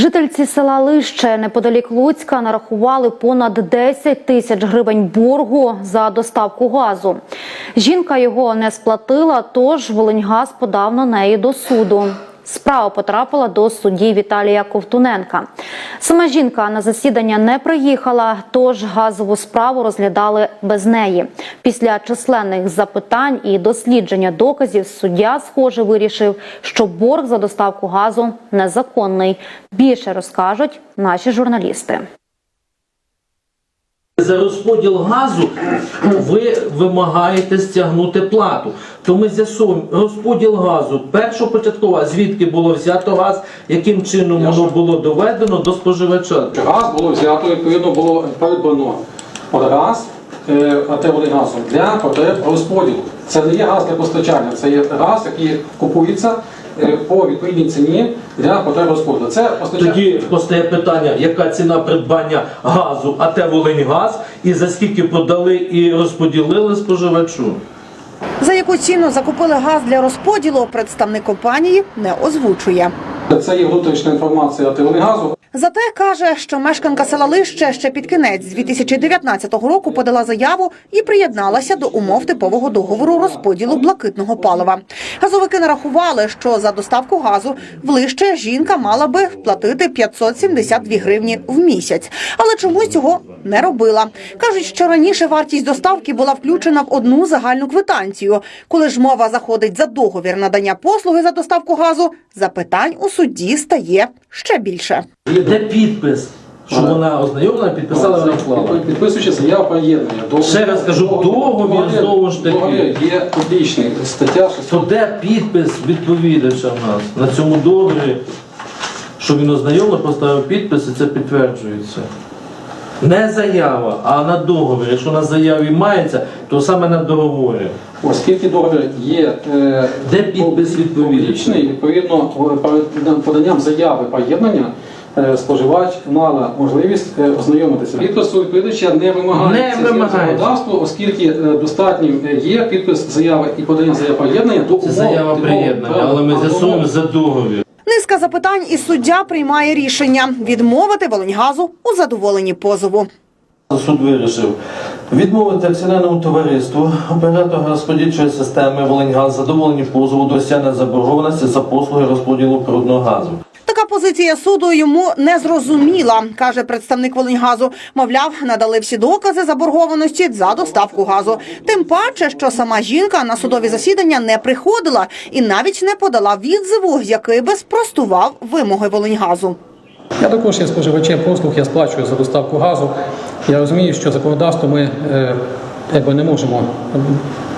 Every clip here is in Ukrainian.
Жительці села Лище неподалік Луцька нарахували понад 10 тисяч гривень боргу за доставку газу. Жінка його не сплатила, тож Волиньгаз подав на неї до суду. Справа потрапила до судді Віталія Ковтуненка. Сама жінка на засідання не приїхала, тож газову справу розглядали без неї. Після численних запитань і дослідження доказів суддя, схоже, вирішив, що борг за доставку газу незаконний. Більше розкажуть наші журналісти. За розподіл газу ви вимагаєте стягнути плату. То ми з'ясуємо розподіл газу. Першопочатково, звідки було взято газ, яким чином воно було доведено до споживача. Газ було взято, відповідно було придбано от газ е, АТ газом для потреб розподілу. Це не є газ для постачання, це є газ, який купується по відповідній ціні для потреб розподілу. Це постачає... Тоді постає питання, яка ціна придбання газу АТ Волиньгаз і за скільки продали і розподілили споживачу. За яку ціну закупили газ для розподілу, представник компанії не озвучує. Це є внутрішня інформація АТ газу. Зате каже, що мешканка села Лище ще під кінець 2019 року подала заяву і приєдналася до умов типового договору розподілу блакитного палива. Газовики нарахували, що за доставку газу в Лище жінка мала би платити 572 гривні в місяць, але чомусь цього не робила. кажуть, що раніше вартість доставки була включена в одну загальну квитанцію. Коли ж мова заходить за договір надання послуги за доставку газу, запитань у судді стає ще більше. Де підпис, що вона ознайомлена, підписала вона вклала. Підписуючи заяву про єднання. Ще раз кажу, договір знову ж таки. Є публічний. Стаття То де підпис відповідача в нас на цьому договорі, що він ознайомив, поставив підпис і це підтверджується. Не заява, а на договорі. Якщо на заяві мається, то саме на договорі. Оскільки договір є е, Де підпис відповідача? відповідно перед поданням заяви про єднання е, споживач мала можливість е, ознайомитися. Підпису відповідача не вимагається Не законодавство, оскільки достатнім є підпис заяви і подання заяви про єднання до Це заява приєднання, але ми з'ясуємо за договір. Низка запитань і суддя приймає рішення відмовити Волиньгазу у задоволенні позову. Суд вирішив відмовити акціонерному товариству оператора розподільчої системи Волиньгаз задоволені позову до стягнення заборгованості за послуги розподілу природного газу. Позиція суду йому не зрозуміла, каже представник Волиньгазу. Мовляв, надали всі докази заборгованості за доставку газу. Тим паче, що сама жінка на судові засідання не приходила і навіть не подала відзиву, який би спростував вимоги Волиньгазу. Я також є споживачем послуг, я сплачую за доставку газу. Я розумію, що законодавство ми е, не можемо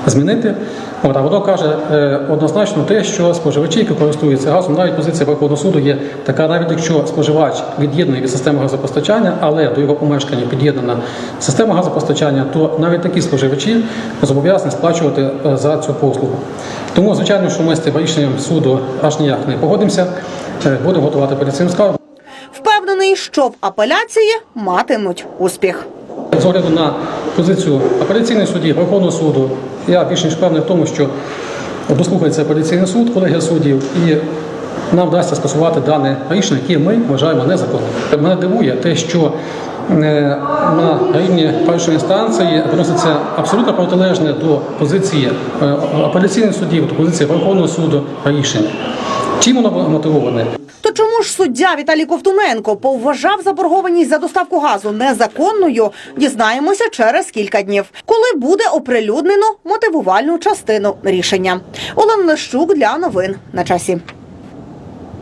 змінити. От, а воно каже е, однозначно те, що споживачі, які користуються газом, навіть позиція Верховного суду є така, навіть якщо споживач від'єднаний від системи газопостачання, але до його помешкання під'єднана система газопостачання, то навіть такі споживачі зобов'язані сплачувати е, за цю послугу. Тому, звичайно, що ми з цим рішенням суду аж ніяк не погодимося. Е, Будемо готувати апеляційну скаргу. Впевнений, що в апеляції матимуть успіх. З огляду на позицію апеляційних судів, Верховного суду, я більш ніж впевнений в тому, що дослухається апеляційний суд, колегія суддів, і нам вдасться скасувати дане рішення, яке ми вважаємо незаконним. Мене дивує те, що е, на рівні першої інстанції виноситься абсолютно протилежне до позиції е, апеляційних судів, до позиції Верховного суду рішення. Чим воно мотивоване? То чому ж суддя Віталій Ковтуненко повважав заборгованість за доставку газу незаконною? Дізнаємося через кілька днів, коли буде оприлюднено мотивувальну частину рішення. Олена Лещук для новин на часі.